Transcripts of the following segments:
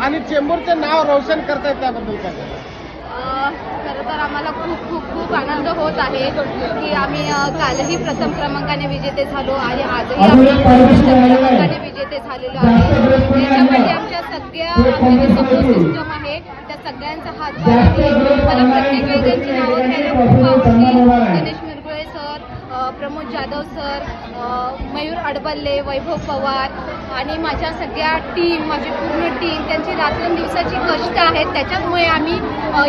आणि चेंबूरचे नाव रोशन करतायत त्याबद्दल काय? खरं तर आम्हाला खूप खूप खूप आनंद होत आहे की आम्ही अ, कालही प्रथम क्रमांकाने विजेते झालो आणि आजही आम्ही प्रथम क्रमांकाने विजेते झालेलो आहे. याच्यामध्ये आमच्या सगळ्या आमचे जे सपोर्ट सिस्टम आहे. त्या सगळ्यांचा हातभार आहे मला प्रत्येक वेळी त्यांची नावं घ्यायला खूप आवडते दिनेश मिरगुळे सर अ, प्रमोद जाधव सर अ, मयूर अडबल्ले वैभव पवार आणि माझ्या सगळ्या टीम माझी पूर्ण टीम त्यांची रात्रंदिवसाची कष्ट आहेत. त्याच्याचमुळे आम्ही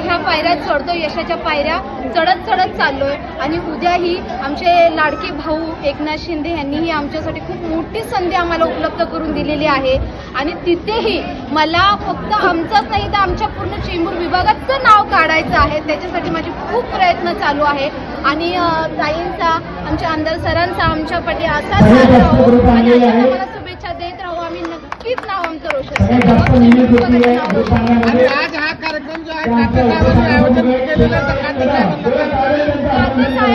ह्या पायऱ्या चढतो यशाच्या पायऱ्या. चढत चढत चाललोय. आणि उद्याही आमचे लाडके भाऊ एकनाथ शिंदे यांनीही आमच्यासाठी खूप मोठी संधी आम्हाला उपलब्ध करून दिलेली आहे. आणि तिथेही मला फक्त आमचंच नाही तर आमच्या पूर्ण चेंबूर विभागाचं नाव काढायचं आहे. त्याच्यासाठी माझे खूप प्रयत्न चालू आहे. आणि ताईंचा आमच्या आमदार सरांचा आमच्या पाठी असाच राहो आणि आणि आज हा कार्यक्रम जो आहे आयोजन केलेला तर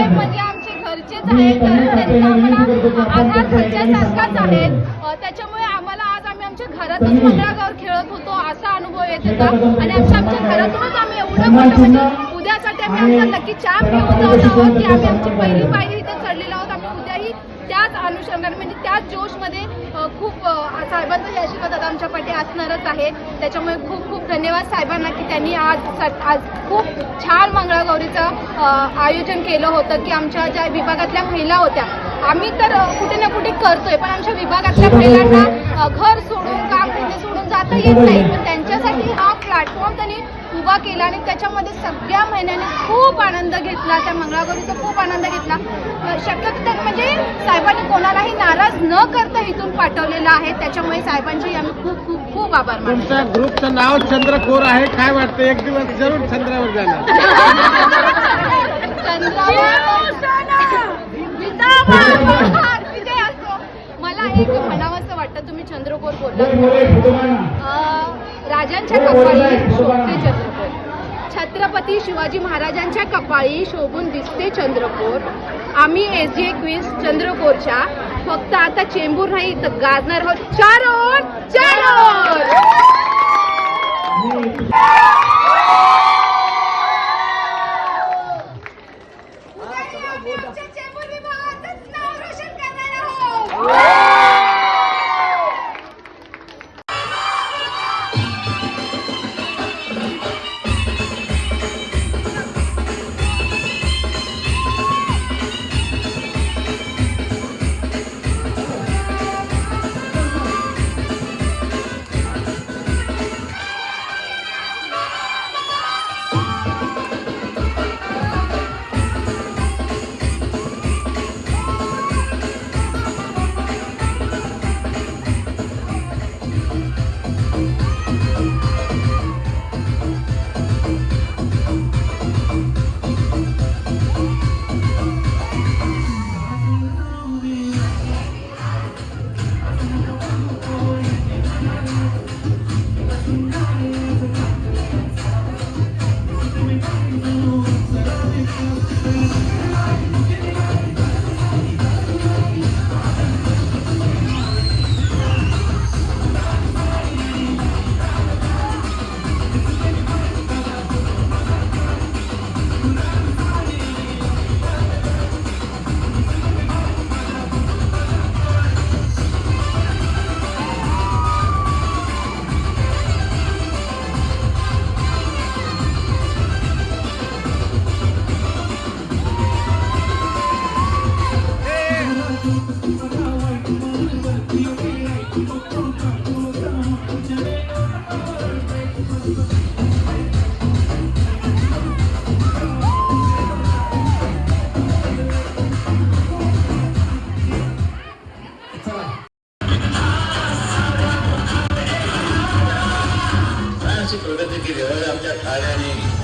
म्हणजे आमचे घरचेच आहेत त्यांना आम्हाला आधार घरच्यासारखाच आहे. अ, त्याच्यामुळे आम्हाला आज आम्ही आमच्या घरातच मंगळागौर खेळत होतो असा अनुभव येत होता. आणि आमच्या आमच्या घरातूनच आम्ही एवढं मोठं म्हणजे उद्यासाठी आम्ही आमचा लकी चाप घेऊन जात आहोत की आम्ही आमची पहिली पायरी इथे चढलेलो आहोत आम्ही उद्याही त्याच अनुषंगाने म्हणजे त्याच जोशमध्ये खूप साहेबांचं साहेबांचा आशीर्वाद आता आमच्या पाठी असणारच आहे. त्याच्यामुळे खूप खूप धन्यवाद साहेबांना की त्यांनी आज स- आज खूप छान मंगळागौरीचं आयोजन केलं होतं की आमच्या ज्या विभागातल्या महिला होत्या आम्ही तर कुठे ना कुठे करतोय पण आमच्या विभागातल्या महिलांना घर सोडून काम सोडून जाता येत नाही. पण त्यांच्यासाठी हा प्लॅटफॉर्म त्यांनी उभा केला आणि त्याच्यामध्ये सगळ्या महिन्याने खूप आनंद घेतला त्या मंगळागौरीचा खूप आनंद घेतला. शक्यतो तर म्हणजे साहेबांनी कोणालाही नाराज न करता इथून पाठवलेलं आहे. त्याच्यामुळे साहेबांचे आम्ही खूप खूप खूप आभार मानतो. तुमच्या ग्रुपचं नाव चंद्रकोर आहे. काय वाटतं? एक दिवस जरूर चंद्रावर जाणार. विजय असो. मला एक म्हणावंसं वाटतं तुम्ही चंद्रकोर बोलला. राजांच्या कपाळी शोभते चंद्रकोर छत्रपती शिवाजी महाराजांच्या कपाळी शोभून दिसते चंद्रपूर आम्ही एस जे एकवीस चंद्रपूरच्या फक्त आता चेंबूर नाही तर गाजणार आहोत. चारोर चारोर Irony.